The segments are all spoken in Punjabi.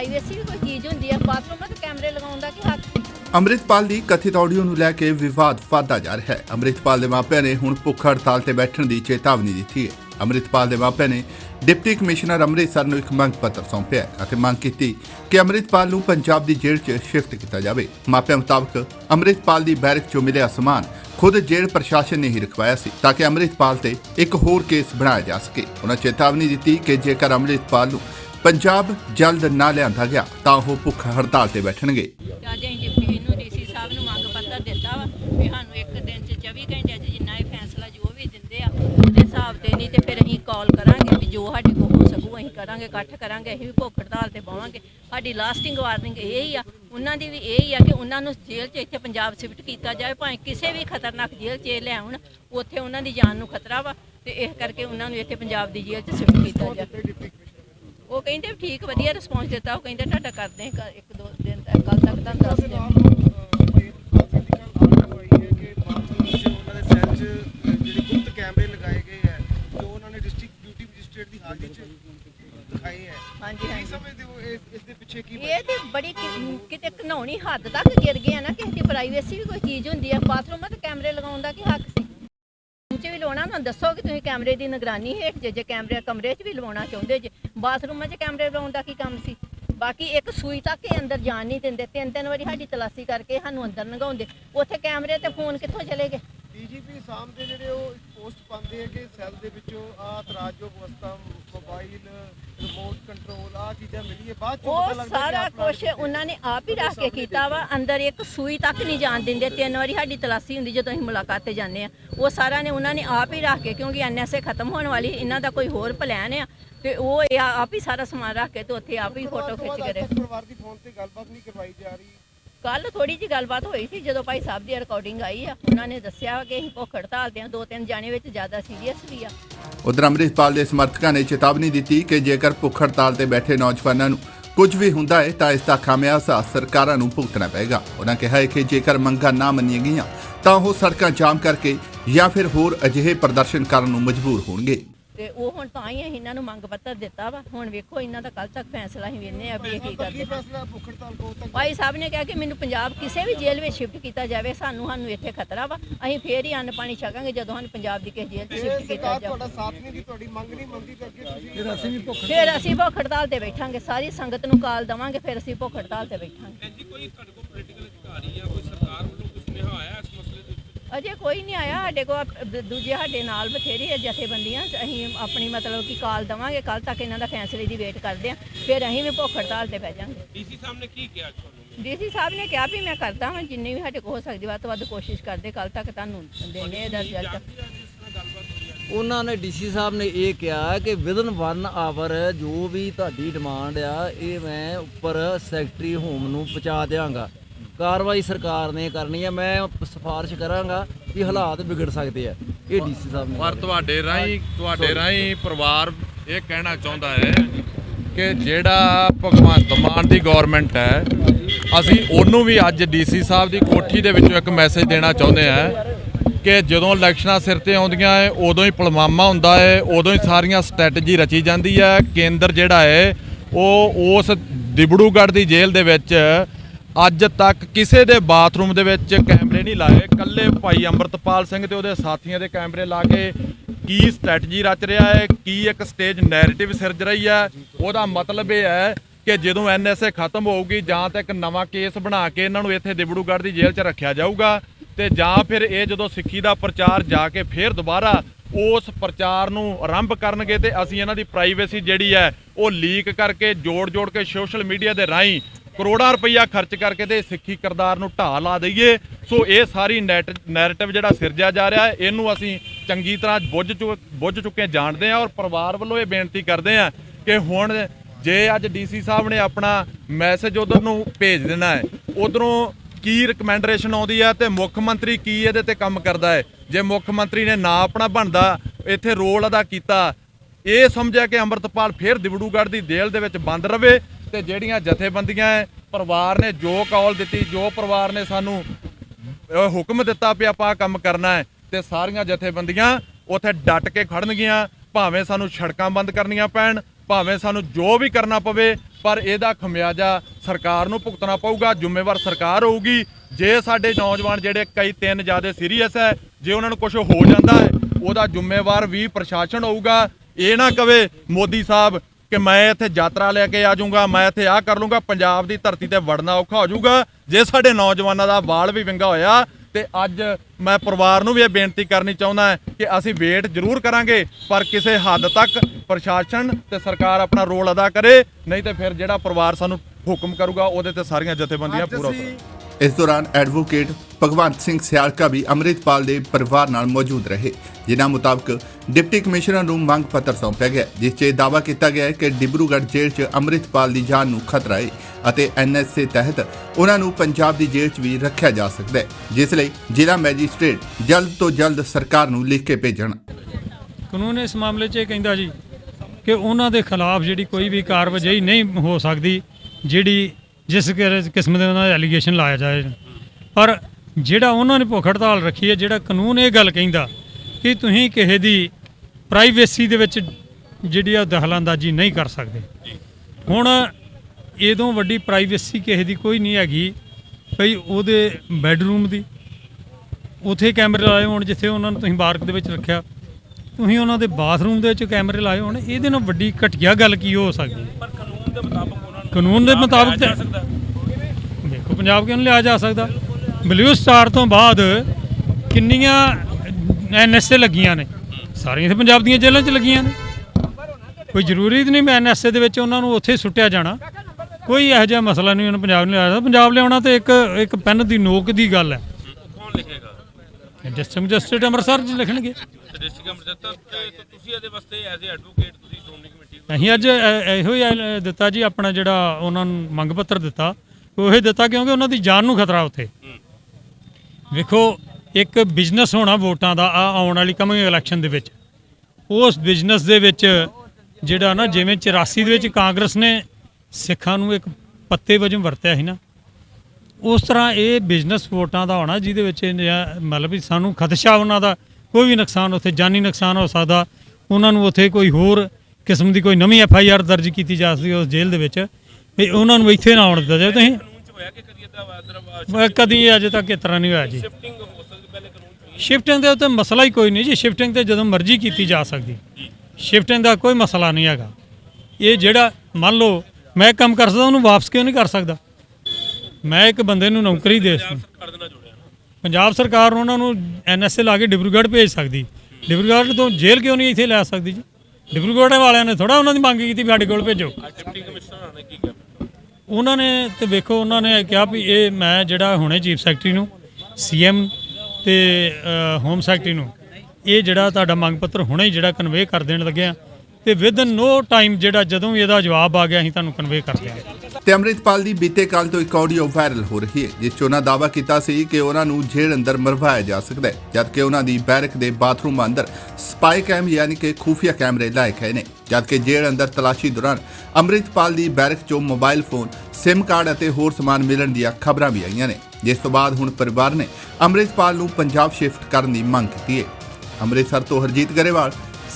ਪ੍ਰਾਈਵੇਸੀ ਵੀ ਕੋਈ ਚੀਜ਼ ਹੁੰਦੀ ਹੈ ਬਾਥਰੂਮਾਂ 'ਚ ਕੈਮਰੇ ਲਗਾਉਣ ਦਾ ਕੀ ਹੱਕ? ਅੰਮ੍ਰਿਤਪਾਲ ਦੀ ਕਥਿਤ ਆਡੀਓ ਨੂੰ ਲੈ ਕੇ ਵਿਵਾਦ ਵਧਦਾ ਜਾ ਰਿਹਾ ਹੈ। ਅੰਮ੍ਰਿਤਪਾਲ ਦੇ ਮਾਪਿਆਂ ਨੇ ਹੁਣ ਭੁੱਖ ਹੜਤਾਲ ਤੇ ਬੈਠਣ ਦੀ ਚੇਤਾਵਨੀ ਦਿੱਤੀ ਹੈ। ਅੰਮ੍ਰਿਤਪਾਲ ਦੇ ਮਾਪਿਆਂ ਨੇ ਡਿਪਟੀ ਕਮਿਸ਼ਨਰ ਅੰਮ੍ਰਿਤਸਰ ਨੂੰ ਇੱਕ ਮੰਗ ਪੱਤਰ ਸੌਂਪਿਆ ਅਤੇ ਮੰਗ ਕੀਤੀ ਕਿ ਅੰਮ੍ਰਿਤਪਾਲ ਨੂੰ ਪੰਜਾਬ ਦੀ ਜੇਲ੍ਹ 'ਚ ਸ਼ਿਫਟ ਕੀਤਾ ਜਾਵੇ। ਮਾਪਿਆਂ ਮੁਤਾਬਕ ਅੰਮ੍ਰਿਤਪਾਲ ਦੀ ਬੈਰਕ 'ਚੋਂ ਮਿਲਿਆ ਸਮਾਨ ਖੁਦ ਜੇਲ੍ਹ ਪ੍ਰਸ਼ਾਸਨ ਨੇ ਹੀ ਰਖਵਾਇਆ ਸੀ ਤਾਂ ਕਿ ਅੰਮ੍ਰਿਤਪਾਲ ਤੇ ਇੱਕ ਹੋਰ ਕੇਸ ਬਣਾਇਆ ਜਾ ਸਕੇ। ਉਹਨਾਂ ਚੇਤਾਵਨੀ ਦਿੱਤੀ ਕਿ ਜੇਕਰ ਅੰਮ੍ਰਿਤਪਾਲ ਨੂੰ ਪੰਜਾਬ ਜਲਦ ਨਾ ਲਿਆਂਦਾ ਗਿਆ, ਤਾਂ ਉਹ ਭੁੱਖ ਹੜਤਾਲ ਤੇ ਬੈਠਣਗੇ। ਅੱਜ ਅਸੀਂ ਡਿਪਟੀ ਨੂੰ ਡੀਸੀ ਸਾਹਿਬ ਨੂੰ ਮੰਗ ਪੱਤਰ ਦਿੱਤਾ ਵਾ ਵੀ ਸਾਨੂੰ ਇੱਕ ਦਿਨ 'ਚ 24 ਘੰਟਿਆਂ 'ਚ ਜਿੰਨਾ ਇਹ ਫੈਸਲਾ ਜੋ ਵੀ ਦਿੰਦੇ ਆ, ਉਹਦੇ ਹਿਸਾਬ ਤੇ ਨਹੀਂ ਤੇ ਫਿਰ ਅਸੀਂ ਕਾਲ ਕਰਾਂਗੇ ਵੀ ਜੋ ਸਾਡੇ ਕੋਲ ਹੋ ਸਕੂ, ਅਸੀਂ ਕਰਾਂਗੇ, ਇਕੱਠ ਕਰਾਂਗੇ, ਅਸੀਂ ਵੀ ਭੁੱਖ ਹੜਤਾਲ ਤੇ ਪਾਵਾਂਗੇ। ਸਾਡੀ ਲਾਸਟਿੰਗ ਵਾਰਨਿੰਗ ਇਹ ਹੀ ਆ, ਉਹਨਾਂ ਦੀ ਵੀ ਇਹ ਹੀ ਆ ਕਿ ਉਹਨਾਂ ਨੂੰ ਜੇਲ੍ਹ 'ਚ ਇੱਥੇ ਪੰਜਾਬ ਸ਼ਿਫਟ ਕੀਤਾ ਜਾਵੇ, ਭਾਵੇਂ ਕਿਸੇ ਵੀ ਖਤਰਨਾਕ ਜੇਲ੍ਹ 'ਚ ਲਿਆਉਣ, ਉੱਥੇ ਉਹਨਾਂ ਦੀ ਜਾਨ ਨੂੰ ਖਤਰਾ ਵਾ ਤੇ ਇਸ ਕਰਕੇ ਉਹਨਾਂ ਨੂੰ ਇੱਥੇ ਪੰਜਾਬ ਦੀ ਜੇਲ੍ਹ 'ਚ ਸ਼ਿਫਟ ਕੀਤਾ ਜਾਵੇ। ਉਹ ਕਹਿੰਦੇ ਠੀਕ ਵਧੀਆ ਰਿਸਪੌਂਸ ਦਿੱਤਾ ਉਹ ਕਹਿੰਦੇ ਤੁਹਾਡਾ ਕਰਦੇ ਹਾਂ ਇੱਕ ਦੋ ਦਿਨ ਤੱਕ ਕੱਲ ਤੱਕ ਤੁਹਾਨੂੰ ਦੱਸ ਦਿਆਂਗੇ। ਹਾਂਜੀ ਹਾਂਜੀ। ਇਹ ਤੇ ਬੜੀ ਕਿ- ਕਿਤੇ ਘਨਾਉਣੀ ਹੱਦ ਤੱਕ ਗਿਰ ਗਏ ਆ ਨਾ ਕਿਸੇ ਦੀ ਪ੍ਰਾਈਵੇਸੀ ਵੀ ਕੋਈ ਚੀਜ਼ ਹੁੰਦੀ ਹੈ ਬਾਥਰੂਮਾਂ 'ਤੇ ਕੈਮਰੇ ਲਗਾਉਣ ਦਾ ਕੀ ਹੱਕ ਸੀ? ਚ ਵੀ ਲਵਾਉਣਾ ਨਾ ਦੱਸੋ ਕਿ ਤੁਸੀਂ ਕੈਮਰੇ ਦੀ ਨਿਗਰਾਨੀ ਹੇਠ ਜੇ ਜੇ ਕੈਮਰੇ ਕਮਰੇ 'ਚ ਵੀ ਲਵਾਉਣਾ ਚਾਹੁੰਦੇ ਜੇ। ਬਾਥਰੂਮਾਂ 'ਚ ਕੈਮਰੇ ਲਗਾਉਣ ਦਾ ਕੀ ਕੰਮ ਸੀ? ਬਾਕੀ ਇੱਕ ਸੂਈ ਤੱਕ ਹੀ ਅੰਦਰ ਜਾਣ ਨਹੀਂ ਦਿੰਦੇ। ਤਿੰਨ ਤਿੰਨ ਵਾਰੀ ਸਾਡੀ ਤਲਾਸ਼ੀ ਕਰਕੇ ਸਾਨੂੰ ਅੰਦਰ ਲੰਘਾਉਂਦੇ ਉੱਥੇ ਕੈਮਰੇ ਤੇ ਫੋਨ ਕਿੱਥੋਂ ਚਲੇ ਗਏ? ਡੀਜੀਪੀ ਸਾਹਮਣੇ ਜਿਹੜੇ ਉਹ ਪੋਸਟ ਪਾਉਂਦੇ ਆ ਕਿ ਸੈੱਲ ਦੇ ਵਿੱਚੋਂ ਆ ਤਰਾਜਯੋਗ ਵਸਤਾਂ ਮੋਬਾਈਲ ਰਿਮੋਟ ਕੰਟਰੋਲ ਆ ਚੀਜ਼ਾਂ ਮਿਲੀਏ ਬਾਅਦ ਚ ਉਹ ਸਾਰਾ ਕੁਝ ਉਹਨਾਂ ਨੇ ਆਪ ਹੀ ਰੱਖ ਕੇ ਕੀਤਾ ਵਾ। ਅੰਦਰ ਇੱਕ ਸੂਈ ਤੱਕ ਨਹੀਂ ਜਾਣ ਦਿੰਦੇ। ਤਿੰਨ ਵਾਰੀ ਸਾਡੀ ਤਲਾਸ਼ੀ ਹੁੰਦੀ ਜਦੋਂ ਅਸੀਂ ਮੁਲਾਕਾਤ ਤੇ ਜਾਂਦੇ ਆ। ਉਹ ਸਾਰਾ ਨੇ ਉਹਨਾਂ ਨੇ ਆਪ ਹੀ ਰੱਖ ਕੇ ਕਿਉਂਕਿ ਐਨਐਸਏ ਖਤਮ ਹੋਣ ਵਾਲੀ ਇਹਨਾਂ ਦਾ ਕੋਈ ਹੋਰ ਪਲਾਨ ਆ। ਤੇ ਉਹ ਇਹ ਆਪ ਹੀ ਸਾਰਾ ਸਮਾਨ ਰੱਖ ਕੇ ਤੇ ਉੱਥੇ ਆਪ ਹੀ ਫੋਟੋ ਖਿੱਚ ਕੇ ਰੱਖ ਪਰਿਵਾਰ ਦੀ ਫੋਨ ਤੇ ਗੱਲਬਾਤ ਨਹੀਂ ਕਰਵਾਈ ਜਾ ਰਹੀ। ਕੱਲ ਥੋੜੀ ਜੀ ਗੱਲਬਾਤ ਹੋਈ ਸੀ, ਜਦੋਂ ਭਾਈ ਸਾਹਿਬ ਦੀ ਰਿਕਾਰਡਿੰਗ ਆਈ ਆ, ਉਹਨਾਂ ਨੇ ਦੱਸਿਆ ਕਿ ਅਸੀਂ ਭੁੱਖ ਹੜਤਾਲ ਤੇ ਆ ਦੋ ਤਿੰਨ ਜਾਣੇ ਵਿੱਚ ਜ਼ਿਆਦਾ ਸੀਰੀਅਸ ਵੀ ਆ। ਉਧਰ ਅੰਮ੍ਰਿਤਪਾਲ ਦੇ ਸਮਰਥਕਾਂ ਨੇ ਚੇਤਾਵਨੀ ਦਿੱਤੀ ਕਿ ਜੇਕਰ ਭੁੱਖ ਹੜਤਾਲ ਤੇ ਬੈਠੇ ਨੌਜਵਾਨਾਂ ਨੂੰ ਕੁਝ ਵੀ ਹੁੰਦਾ ਹੈ, ਤਾਂ ਇਸ ਦਾ ਖਾਮਿਆਜ਼ਾ ਸਰਕਾਰਾਂ ਨੂੰ ਭੁਗਤਣਾ ਪਏਗਾ। ਉਹਨਾਂ ਕਿਹਾ ਹੈ ਕਿ ਜੇਕਰ ਮੰਗਾਂ ਨਾ ਮੰਨੀਆਂ ਗਈਆਂ, ਤਾਂ ਉਹ ਸੜਕਾਂ ਜਾਮ ਕਰਕੇ ਜਾਂ ਫਿਰ ਹੋਰ ਅਜਿਹੇ ਪ੍ਰਦਰਸ਼ਨ ਕਰਨ ਨੂੰ ਮਜਬੂਰ ਹੋਣਗੇ। ਤੇ ਉਹ ਹੁਣ ਤਾਂ ਹੀ ਅਸੀਂ ਇਹਨਾਂ ਨੂੰ ਮੰਗ ਪੱਤਰ ਦਿੱਤਾ ਵਾ। ਹੁਣ ਵੇਖੋ ਇਹਨਾਂ ਦਾ ਕੱਲ ਤੱਕ ਫੈਸਲਾ ਅਸੀਂ ਵੇਖਨੇ ਆ ਵੀ ਇਹ ਕੀ ਕਰਦੇ। ਫੈਸਲਾ ਭੁੱਖ ਹੜਤਾਲ ਕੋ ਤੱਕ ਭਾਈ ਸਾਹਿਬ ਨੇ ਕਿਹਾ ਕਿ ਮੈਨੂੰ ਪੰਜਾਬ ਕਿਸੇ ਵੀ ਜੇਲ੍ਹ ਵਿੱਚ ਸ਼ਿਫਟ ਕੀਤਾ ਜਾਵੇ ਸਾਨੂੰ ਸਾਨੂੰ ਇੱਥੇ ਖਤਰਾ ਵਾ। ਅਸੀਂ ਫੇਰ ਹੀ ਅੰਨ ਪਾਣੀ ਛਕਾਂਗੇ ਜਦੋਂ ਸਾਨੂੰ ਪੰਜਾਬ ਦੀ ਕਿਸੇ ਜੇਲ੍ਹ 'ਚ ਸ਼ਿਫਟ ਕੀਤਾ ਸਰਕਾਰ ਜਾਵੇ। ਤੁਹਾਡਾ ਸਾਥ ਨਹੀਂ ਦੀ ਤੁਹਾਡੀ ਮੰਗ ਨਹੀਂ ਮੰਨਦੀ ਤਾਂ ਅੱਗੇ ਤੁਸੀਂ ਫਿਰ ਅਸੀਂ ਵੀ ਭੁੱਖ ਫਿਰ ਅਸੀਂ ਭੁੱਖ ਹੜਤਾਲ ਤੇ ਬੈਠਾਂਗੇ ਸਾਰੀ ਸੰਗਤ ਨੂੰ ਕਾਲ ਦਵਾਂਗੇ ਫਿਰ ਅਸੀਂ ਭੁੱਖ ਹੜਤਾਲ ਤੇ ਬੈਠਾਂਗੇ। ਜੀ ਕੋਈ ਤੁਹਾਡੇ ਕੋਲ ਪੋਲੀਟੀਕਲ ਅਧਿਕਾਰੀ ਜਾਂ ਕੋਈ ਸਰਕਾਰ ਵੱਲੋਂ ਕੁਝ ਸੁਨੇਹਾ ਆਇਆ ਇਸ ਮਸਲੇ ਦੇ ਉੱਤੇ ਅਜੇ ਕੋਈ ਨਹੀਂ ਆਇਆ ਸਾਡੇ ਕੋਲ ਦੂਜੇ ਸਾਡੇ ਨਾਲ ਬਥੇਰੇ ਜਥੇਬੰਦੀਆਂ ਅਸੀਂ ਆਪਣੀ ਮਤਲਬ ਕਿ ਕਾਲ ਦਵਾਂਗੇ ਕੱਲ ਤੱਕ ਇਹਨਾਂ ਦਾ ਫੈਸਲੇ ਦੀ ਵੇਟ ਕਰਦੇ ਆਂ ਫਿਰ ਅਸੀਂ ਵੀ ਭੁੱਖ ਹੜਤਾਲ ਤੇ ਬਹਿ ਜਾਾਂਗੇ। ਡੀਸੀ ਸਾਹਿਬ ਨੇ ਕੀ ਕਿਹਾ ਤੁਹਾਨੂੰ? ਡੀਸੀ ਸਾਹਿਬ ਨੇ ਕਿਹਾ ਵੀ ਮੈਂ ਕਰਦਾ ਹਾਂ ਜਿੰਨੀ ਵੀ ਸਾਡੇ ਕੋਲ ਹੋ ਸਕਦੀ ਵੱਧ ਤੋਂ ਵੱਧ ਕੋਸ਼ਿਸ਼ ਕਰਦੇ ਕੱਲ ਤੱਕ ਤੁਹਾਨੂੰ ਦੇਣੇ ਇਹਦਾ ਰਿਜ਼ਲਟ ਉਹਨਾਂ ਨੇ ਡੀਸੀ ਸਾਹਿਬ ਨੇ ਇਹ ਕਿਹਾ ਕਿ ਵਿਦਨ 1 ਆਵਰ ਜੋ ਵੀ ਤੁਹਾਡੀ ਡਿਮਾਂਡ ਆ ਇਹ ਮੈਂ ਉੱਪਰ ਸੈਕਟਰੀ ਹੋਮ ਨੂੰ ਪਹੁੰਚਾ ਦਿਆਂਗਾ। ਕਾਰਵਾਈ ਸਰਕਾਰ ਨੇ ਕਰਨੀ ਹੈ ਮੈਂ ਸਿਫਾਰਿਸ਼ ਕਰਾਂਗਾ ਕਿ ਹਾਲਾਤ ਵਿਗੜ ਸਕਦੇ ਆ। ਇਹ ਡੀਸੀ ਸਾਹਿਬ ਨੇ ਪਰ ਤੁਹਾਡੇ ਰਾਹੀਂ ਤੁਹਾਡੇ ਰਾਹੀਂ ਪਰਿਵਾਰ ਇਹ ਕਹਿਣਾ ਚਾਹੁੰਦਾ ਹੈ ਕਿ ਜਿਹੜਾ ਭਗਵੰਤ ਮਾਨ ਦੀ ਗਵਰਨਮੈਂਟ ਹੈ ਅਸੀਂ ਉਹਨੂੰ ਵੀ ਅੱਜ ਡੀਸੀ ਸਾਹਿਬ ਦੀ ਕੋਠੀ ਦੇ ਵਿੱਚੋਂ ਇੱਕ ਮੈਸੇਜ ਦੇਣਾ ਚਾਹੁੰਦੇ ਹਾਂ ਕਿ ਜਦੋਂ ਇਲੈਕਸ਼ਨਾਂ ਸਿਰ ਤੇ ਆਉਂਦੀਆਂ ਹੈ ਉਦੋਂ ਹੀ ਪਲਮਾਮਾ ਹੁੰਦਾ ਹੈ ਉਦੋਂ ਹੀ ਸਾਰੀਆਂ ਸਟ੍ਰੈਟਜੀ ਰਚੀ ਜਾਂਦੀ ਹੈ ਕੇਂਦਰ ਜਿਹੜਾ ਹੈ ਉਹ ਉਸ ਦਿਬੜੂਗੜ੍ਹ ਦੀ ਜੇਲ੍ਹ ਦੇ ਵਿੱਚ ਅੱਜ ਤੱਕ ਕਿਸੇ ਦੇ ਬਾਥਰੂਮ ਦੇ ਵਿੱਚ ਕੈਮਰੇ ਨਹੀਂ ਲਾਏ। ਕੱਲੇ ਭਾਈ ਅੰਮ੍ਰਿਤਪਾਲ ਸਿੰਘ ਤੇ ਉਹਦੇ ਸਾਥੀਆਂ ਦੇ ਕੈਮਰੇ ਲਾ ਕੇ ਕੀ ਸਟ੍ਰੈਟਜੀ ਰਚ ਰਿਹਾ ਹੈ, ਕੀ ਇੱਕ ਸਟੇਜ ਨੈਰੇਟਿਵ ਸਿਰਜ ਰਹੀ ਹੈ। ਉਹਦਾ ਮਤਲਬ ਇਹ ਹੈ ਕਿ ਜਦੋਂ ਐਨਐਸਏ ਖਤਮ ਹੋਊਗੀ ਜਾਂ ਤਾਂ ਇੱਕ ਨਵਾਂ ਕੇਸ ਬਣਾ ਕੇ ਇਹਨਾਂ ਨੂੰ ਇੱਥੇ ਦਿਬੜੂਗੜ੍ਹ ਦੀ ਜੇਲ੍ਹ 'ਚ ਰੱਖਿਆ ਜਾਊਗਾ ਤੇ ਜਾਂ ਫਿਰ ਇਹ ਜਦੋਂ ਸਿੱਖੀ ਦਾ ਪ੍ਰਚਾਰ ਜਾ ਕੇ ਫਿਰ ਦੁਬਾਰਾ ਉਸ ਪ੍ਰਚਾਰ ਨੂੰ ਆਰੰਭ ਕਰਨਗੇ ਤੇ ਅਸੀਂ ਇਹਨਾਂ ਦੀ ਪ੍ਰਾਈਵੇਸੀ ਜਿਹੜੀ ਹੈ ਉਹ ਲੀਕ ਕਰਕੇ ਜੋੜ-ਜੋੜ ਕੇ ਸੋਸ਼ਲ ਮੀਡੀਆ ਦੇ ਰਾਹੀਂ ਕਰੋੜਾਂ ਰੁਪਈਆ ਖਰਚ ਕਰਕੇ ਤੇ ਸਿੱਖੀ ਕਰਦਾਰ ਨੂੰ ਢਾਹ ਲਾ ਦਈਏ। ਸੋ ਇਹ ਸਾਰੀ ਨੈਰੇਟਿਵ ਜਿਹੜਾ ਸਿਰਜਿਆ ਜਾ ਰਿਹਾ ਹੈ, ਇਹਨੂੰ ਅਸੀਂ ਚੰਗੀ ਤਰ੍ਹਾਂ ਬੁੱਝ ਚੁ- ਬੁੱਝ ਚੁੱਕੇ ਜਾਣਦੇ ਹਾਂ ਔਰ ਪਰਿਵਾਰ ਵੱਲੋਂ ਇਹ ਬੇਨਤੀ ਕਰਦੇ ਹਾਂ ਕਿ ਹੁਣ ਜੇ ਅੱਜ ਡੀਸੀ ਸਾਹਿਬ ਨੇ ਆਪਣਾ ਮੈਸੇਜ ਉਧਰ ਨੂੰ ਭੇਜ ਦੇਣਾ ਹੈ, ਉਧਰੋਂ ਕੀ ਰਿਕਮੈਂਡੇਸ਼ਨ ਆਉਂਦੀ ਹੈ ਤੇ ਮੁੱਖ ਮੰਤਰੀ ਕੀ ਇਹਦੇ ਤੇ ਕੰਮ ਕਰਦਾ ਹੈ? ਜੇ ਮੁੱਖ ਮੰਤਰੀ ਨੇ ਨਾ ਆਪਣਾ ਬਣਦਾ, ਇੱਥੇ ਰੋਲ ਅਦਾ ਕੀਤਾ, ਇਹ ਸਮਝਿਆ ਕਿ ਅੰਮ੍ਰਿਤਪਾਲ ਫਿਰ ਦਿਵੜੂਗੜ੍ਹ ਦੀ ਜੇਲ੍ਹ ਦੇ ਵਿੱਚ ਬੰਦ ਰਵੇ ਤੇ ਜਿਹੜੀਆਂ ਜਥੇਬੰਦੀਆਂ ਹੈ ਪਰਿਵਾਰ ਨੇ ਜੋ ਕਾਲ ਦਿੱਤੀ, ਜੋ ਪਰਿਵਾਰ ਨੇ ਸਾਨੂੰ ਹੁਕਮ ਦਿੱਤਾ ਵੀ ਆਪਾਂ ਆਹ ਕੰਮ ਕਰਨਾ ਹੈ ਤੇ ਸਾਰੀਆਂ ਜਥੇਬੰਦੀਆਂ ਉੱਥੇ ਡਟ ਕੇ ਖੜਨਗੀਆਂ, ਭਾਵੇਂ ਸਾਨੂੰ ਸੜਕਾਂ ਬੰਦ ਕਰਨੀਆਂ ਪੈਣ, ਭਾਵੇਂ ਸਾਨੂੰ ਜੋ ਵੀ ਕਰਨਾ ਪਵੇ, ਪਰ ਇਹਦਾ ਖਮਿਆਜਾ ਸਰਕਾਰ ਨੂੰ ਭੁਗਤਣਾ ਪਊਗਾ, ਜ਼ਿੰਮੇਵਾਰ ਸਰਕਾਰ ਹੋਊਗੀ। ਜੇ ਸਾਡੇ ਨੌਜਵਾਨ ਜਿਹੜੇ ਕਈ ਤਿੰਨ ਜ਼ਿਆਦਾ ਸੀਰੀਅਸ ਹੈ ਜੇ ਉਹਨਾਂ ਨੂੰ ਕੁਝ ਹੋ ਜਾਂਦਾ ਹੈ ਉਹਦਾ ਜ਼ਿੰਮੇਵਾਰ ਵੀ ਪ੍ਰਸ਼ਾਸਨ ਹੋਊਗਾ। ਇਹ ਨਾ ਕਵੇ, ਮੋਦੀ ਸਾਹਿਬ ਕਿ ਮੈਂ ਇੱਥੇ ਯਾਤਰਾ ਲੈ ਕੇ ਆ ਜਾਊਂਗਾ ਮੈਂ ਇੱਥੇ ਆ ਕਰ ਲੂੰਗਾ ਪੰਜਾਬ ਦੀ ਧਰਤੀ ਤੇ ਵੜਨਾ ਔਖਾ ਹੋ ਜਾਊਗਾ। ਜੇ ਸਾਡੇ ਨੌਜਵਾਨਾਂ ਦਾ ਵਾਲ ਵੀ ਵਿੰਗਾ ਹੋਇਆ ਤੇ ਅੱਜ ਮੈਂ ਪਰਿਵਾਰ ਨੂੰ ਵੀ ਇਹ ਬੇਨਤੀ ਕਰਨੀ ਚਾਹੁੰਦਾ ਹਾਂ ਕਿ ਅਸੀਂ ਵੇਟ ਜ਼ਰੂਰ ਕਰਾਂਗੇ ਪਰ ਕਿਸੇ ਹੱਦ ਤੱਕ ਪ੍ਰਸ਼ਾਸਨ ਤੇ ਸਰਕਾਰ ਆਪਣਾ ਰੋਲ ਅਦਾ ਕਰੇ ਨਹੀਂ ਤੇ ਫਿਰ ਜਿਹੜਾ ਪਰਿਵਾਰ ਸਾਨੂੰ ਹੁਕਮ ਕਰੂਗਾ ਉਹਦੇ ਤੇ ਸਾਰੀਆਂ ਜਥੇਬੰਦੀਆਂ ਪੂਰਾ ਕਰਨਗੀਆਂ ਇਸ ਦੌਰਾਨ ਐਡਵੋਕੇਟ ਭਗਵੰਤ ਸਿੰਘ ਸਿਆਲਕਾ ਵੀ ਅੰਮ੍ਰਿਤਪਾਲ ਦੇ ਪਰਿਵਾਰ ਨਾਲ ਮੌਜੂਦ ਰਹੇ, ਜਿਨ੍ਹਾਂ ਮੁਤਾਬਕ ਡਿਪਟੀ ਕਮਿਸ਼ਨਰ ਨੂੰ ਮੰਗ ਪੱਤਰ ਸੌਂਪਿਆ ਗਿਆ, ਜਿਸ 'ਚ ਦਾਅਵਾ ਕੀਤਾ ਗਿਆ ਹੈ ਕਿ ਡਿਬਰੂਗੜ੍ਹ ਜੇਲ੍ਹ 'ਚ ਅੰਮ੍ਰਿਤਪਾਲ ਦੀ ਜਾਨ ਨੂੰ ਖਤਰਾ ਹੈ ਅਤੇ ਐਨਐਸਏ ਤਹਿਤ ਉਹਨਾਂ ਨੂੰ ਪੰਜਾਬ ਦੀ ਜੇਲ੍ਹ 'ਚ ਵੀ ਰੱਖਿਆ ਜਾ ਸਕਦਾ ਹੈ, ਜਿਸ ਲਈ ਜ਼ਿਲ੍ਹਾ ਮੈਜਿਸਟ੍ਰੇਟ ਜਲਦ ਤੋਂ ਜਲਦ ਸਰਕਾਰ ਨੂੰ ਲਿਖ ਕੇ ਭੇਜਣ। ਕਾਨੂੰਨ ਇਸ ਮਾਮਲੇ 'ਚ ਇਹ ਕਹਿੰਦਾ ਜੀ ਕਿ ਉਹਨਾਂ ਦੇ ਖਿਲਾਫ ਜਿਹੜੀ ਕੋਈ ਵੀ ਕਾਰਵਾਈ ਨਹੀਂ ਹੋ ਸਕਦੀ, ਜਿਹੜੀ ਜਿਸ ਕਿਰ- ਕਿਸਮ ਦੇ ਉਹਨਾਂ ਦੇ ਐਲੀਗੇਸ਼ਨ ਲਾਇਆ ਜਾਏ। ਪਰ ਜਿਹੜਾ ਉਹਨਾਂ ਨੇ ਭੁੱਖ ਹੜਤਾਲ ਰੱਖੀ ਹੈ, ਜਿਹੜਾ ਕਾਨੂੰਨ ਇਹ ਗੱਲ ਕਹਿੰਦਾ ਕਿ ਤੁਸੀਂ ਕਿਸੇ ਦੀ ਪ੍ਰਾਈਵੇਸੀ ਦੇ ਵਿੱਚ ਜਿਹੜੀ ਆ ਦਖਲਅੰਦਾਜ਼ੀ ਨਹੀਂ ਕਰ ਸਕਦੇ। ਹੁਣ ਇਹਦੋਂ ਵੱਡੀ ਪ੍ਰਾਈਵੇਸੀ ਕਿਸੇ ਦੀ ਕੋਈ ਨਹੀਂ ਹੈਗੀ, ਭਈ ਉਹਦੇ ਬੈੱਡਰੂਮ ਦੀ। ਉਥੇ ਕੈਮਰੇ ਲਾਏ ਹੋਣ ਜਿੱਥੇ ਉਹਨਾਂ ਨੂੰ ਤੁਸੀਂ ਪਾਰਕ ਦੇ ਵਿੱਚ ਰੱਖਿਆ। ਤੁਸੀਂ ਉਹਨਾਂ ਦੇ ਬਾਥਰੂਮ ਦੇ ਵਿੱਚ ਕੈਮਰੇ ਲਾਏ ਹੋਣ, ਇਹਦੇ ਨਾਲ ਵੱਡੀ ਘਟੀਆ ਗੱਲ ਕੀ ਹੋ ਸਕਦੀ ਹੈ? ਪਰ ਕਾਨੂੰਨ ਦੇ ਮੁਤਾਬਕ ਉਹਨਾਂ ਨੂੰ ਕਾਨੂੰਨ ਦੇ ਮੁਤਾਬਕ ਤੇ- ਦੇਖੋ ਪੰਜਾਬ ਕਿਉਂ ਨਹੀਂ ਲਿਆ ਜਾ ਸਕਦਾ? ਬਲੂ ਸਟਾਰ ਤੋਂ ਬਾਅਦ ਕਿੰਨੀਆਂ ਐਨਐਸਏ ਲੱਗੀਆਂ ਨੇ? ਸਾਰੀਆਂ ਤੇ ਪੰਜਾਬ ਦੀਆਂ ਜੇਲ੍ਹਾਂ 'ਚ ਲੱਗੀਆਂ ਨੇ। ਕੋਈ ਜ਼ਰੂਰੀ ਤਾਂ ਨਹੀਂ ਮੈਂ ਐਨਐਸਏ ਦੇ ਵਿੱਚ ਉਹਨਾਂ ਨੂੰ ਉੱਥੇ ਸੁੱਟਿਆ ਜਾਣਾ। ਕੋਈ ਇਹੋ ਜਿਹਾ ਮਸਲਾ ਨਹੀਂ ਉਹਨੂੰ ਪੰਜਾਬ ਨੂੰ ਲਿਆ ਸਕਦਾ ਪੰਜਾਬ ਲਿਆਉਣਾ ਤੇ ਇੱਕ ਇੱਕ ਪੈਨ ਦੀ ਨੋਕ ਦੀ ਗੱਲ ਹੈ। ਕੌਣ ਲਿਖੇਗਾ? ਡਿਸਟ੍ਰਿਕਟ ਮੈਜਿਸਟ੍ਰੇਟ ਅੰਮ੍ਰਿਤਸਰ 'ਚ ਲਿਖਣਗੇ। ਡਿਸਟ੍ਰਿਕਟ ਅੰਮ੍ਰਿਤਸਰ ਤੇ ਤੁਸੀਂ ਇਹਦੇ ਵਾਸਤੇ ਐਜ਼ ਅ ਐਡਵੋਕੇਟ ਤੁਸੀਂ ਸ਼੍ਰੋਮਣੀ ਅਸੀਂ ਅੱਜ ਇਹ- ਇਹੋ ਹੀ ਐ- ਦਿੱਤਾ ਜੀ ਆਪਣਾ ਜਿਹੜਾ ਉਹਨਾਂ ਨੂੰ ਮੰਗ ਪੱਤਰ ਦਿੱਤਾ। ਉਹ ਇਹ ਦਿੱਤਾ ਕਿਉਂਕਿ ਉਹਨਾਂ ਦੀ ਜਾਨ ਨੂੰ ਖਤਰਾ ਉੱਥੇ। ਵੇਖੋ, ਇੱਕ ਬਿਜ਼ਨਸ ਹੋਣਾ ਵੋਟਾਂ ਦਾ, ਆ ਆਉਣ ਵਾਲੀ ਕਮਿੰਗ ਇਲੈਕਸ਼ਨ ਦੇ ਵਿੱਚ। ਉਸ ਬਿਜ਼ਨਸ ਦੇ ਵਿੱਚ ਜਿਹੜਾ ਨਾ, ਜਿਵੇਂ 84 ਦੇ ਵਿੱਚ ਕਾਂਗਰਸ ਨੇ ਸਿੱਖਾਂ ਨੂੰ ਇੱਕ ਪੱਤੇ ਵਜੋਂ ਵਰਤਿਆ ਸੀ ਨਾ, ਉਸ ਤਰ੍ਹਾਂ ਇਹ ਬਿਜ਼ਨਸ ਵੋਟਾਂ ਦਾ ਹੋਣਾ, ਜਿਹਦੇ ਵਿੱਚ ਇਹ ਨਿਆ- ਮਤਲਬ ਵੀ ਸਾਨੂੰ ਖਦਸ਼ਾ ਉਹਨਾਂ ਦਾ, ਕੋਈ ਵੀ ਨੁਕਸਾਨ ਉੱਥੇ, ਜਾਨੀ ਨੁਕਸਾਨ ਹੋ ਸਕਦਾ। ਉਹਨਾਂ ਨੂੰ ਉੱਥੇ ਕੋਈ ਹੋਰ ਕਿਸਮ ਦੀ ਕੋਈ ਨਵੀਂ ਐਫ ਆਈ ਆਰ ਦਰਜ ਕੀਤੀ ਜਾ ਸਕਦੀ ਉਸ ਜੇਲ੍ਹ ਦੇ ਵਿੱਚ ਵੀ ਉਹਨਾਂ ਨੂੰ ਇੱਥੇ ਨਾ ਆਉਣ ਦਿੱਤਾ ਜਾਵੇ। ਤੁਸੀਂ ਕਾਨੂੰਨ ਚ ਹੋਇਆ ਕਿ ਕਦੀ ਇਦਾਂ ਅਜੇ ਤੱਕ ਇਸ ਤਰ੍ਹਾਂ ਨਹੀਂ ਹੋਇਆ ਜੀ। ਸ਼ਿਫਟਿੰਗ ਹੋ ਸਕਦੀ ਪਹਿਲੇ ਕਾਨੂੰਨ ਚ ਸ਼ਿਫਟਿੰਗ ਦੇ ਉੱਤੇ ਮਸਲਾ ਹੀ ਕੋਈ ਨਹੀਂ ਜੀ। ਸ਼ਿਫਟਿੰਗ ਤੇ ਜਦੋਂ ਮਰਜ਼ੀ ਕੀਤੀ ਜਾ ਸਕਦੀ। ਸ਼ਿਫਟਿੰਗ ਦਾ ਕੋਈ ਮਸਲਾ ਨਹੀਂ ਹੈਗਾ। ਇਹ ਜਿਹੜਾ ਮੰਨ ਲਓ ਮੈਂ ਕੰਮ ਕਰ ਸਕਦਾ ਉਹਨੂੰ ਵਾਪਸ ਕਿਉਂ ਨਹੀਂ ਕਰ ਸਕਦਾ? ਮੈਂ ਇੱਕ ਬੰਦੇ ਨੂੰ ਨੌਕਰੀ ਦੇ ਸਕਦਾ। ਪੰਜਾਬ ਸਰਕਾਰ ਉਹਨਾਂ ਨੂੰ ਐਨਐਸਏ ਲਾ ਕੇ ਡਿਬਰੂਗੜ੍ਹ ਭੇਜ ਸਕਦੀ। ਡਿਬਰੂਗੜ੍ਹ ਤੋਂ ਜੇਲ੍ਹ ਕਿਉਂ ਨਹੀਂ ਇੱਥੇ ਲੈ ਸਕਦੀ ਜੀ? ਡਿਬਰੂਗੜ੍ਹ ਵਾਲਿਆਂ ਨੇ ਥੋੜਾ ਉਹਨਾਂ ਦੀ ਮੰਗ ਕੀਤੀ ਵੀ ਸਾਡੇ ਕੋਲ ਭੇਜੋ। ਡਿਪਟੀ ਕਮਿਸ਼ਨਰ ਨੇ ਕੀ ਕਿਹਾ ਉਹਨਾਂ ਨੇ ਤੇ ਵੇਖੋ ਉਹਨਾਂ ਨੇ ਕਿਹਾ ਵੀ ਇਹ ਮੈਂ ਜਿਹੜਾ ਹੁਣੇ ਚੀਫ ਸੈਕਟਰੀ ਨੂੰ ਸੀਐਮ ਤੇ ਹੋਮ ਸੈਕਟਰੀ ਨੂੰ ਇਹ ਜਿਹੜਾ ਤੁਹਾਡਾ ਮੰਗ ਪੱਤਰ ਹੁਣੇ ਹੀ ਜਿਹੜਾ ਕਨਵੇ ਕਰ ਦੇਣ ਲੱਗਿਆ ਤੇ ਵਿਦ ਨੋ ਟਾਈਮ ਜਿਹੜਾ ਜਦੋਂ ਵੀ ਇਹਦਾ ਜਵਾਬ ਆ ਗਿਆ ਅਸੀਂ ਤੁਹਾਨੂੰ ਕਨਵੇ ਕਰ ਦਿਆਂਗੇ। ਤੇ ਅੰਮ੍ਰਿਤਪਾਲ ਦੀ ਬੀਤੇ ਕੱਲ ਤੋਂ ਇੱਕ ਆਡੀਓ ਵਾਇਰਲ ਹੋ ਰਹੀ ਹੈ, ਜਿਸ 'ਚ ਉਹਨਾਂ ਦਾਅਵਾ ਕੀਤਾ ਸੀ ਕਿ ਉਹਨਾਂ ਨੂੰ ਜੇਲ੍ਹ ਅੰਦਰ ਮਰਵਾਇਆ ਜਾ ਸਕਦਾ ਹੈ, ਜਦਕਿ ਉਹਨਾਂ ਦੀ ਬੈਰਕ ਦੇ ਬਾਥਰੂਮ ਅੰਦਰ ਸਪਾਈ ਕੈਮ ਯਾਨੀ ਕਿ ਖੂਫੀਆ ਕੈਮਰੇ ਲਾਏ ਗਏ ਨੇ, ਜਦਕਿ ਜੇਲ੍ਹ ਅੰਦਰ ਤਲਾਸ਼ੀ ਦੌਰਾਨ ਅੰਮ੍ਰਿਤਪਾਲ ਦੀ ਬੈਰਕ 'ਚੋਂ ਮੋਬਾਈਲ ਫੋਨ ਸਿਮ ਕਾਰਡ ਅਤੇ ਹੋਰ ਸਮਾਨ ਮਿਲਣ ਦੀਆਂ ਖਬਰਾਂ ਵੀ ਆਈਆਂ ਨੇ, ਜਿਸ ਤੋਂ ਬਾਅਦ ਹੁਣ ਪਰਿਵਾਰ ਨੇ ਅੰਮ੍ਰਿਤਪਾਲ ਨੂੰ ਪੰਜਾਬ ਸ਼ਿਫਟ ਕਰਨ ਦੀ ਮੰਗ ਕੀਤੀ ਹੈ। ਅੰਮ੍ਰਿਤਸਰ ਤੋਂ ਹਰਜੀਤ ਗਰੇਵਾਲ,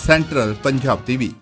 ਸੈਂਟਰਲ ਪੰਜਾਬ ਟੀਵੀ।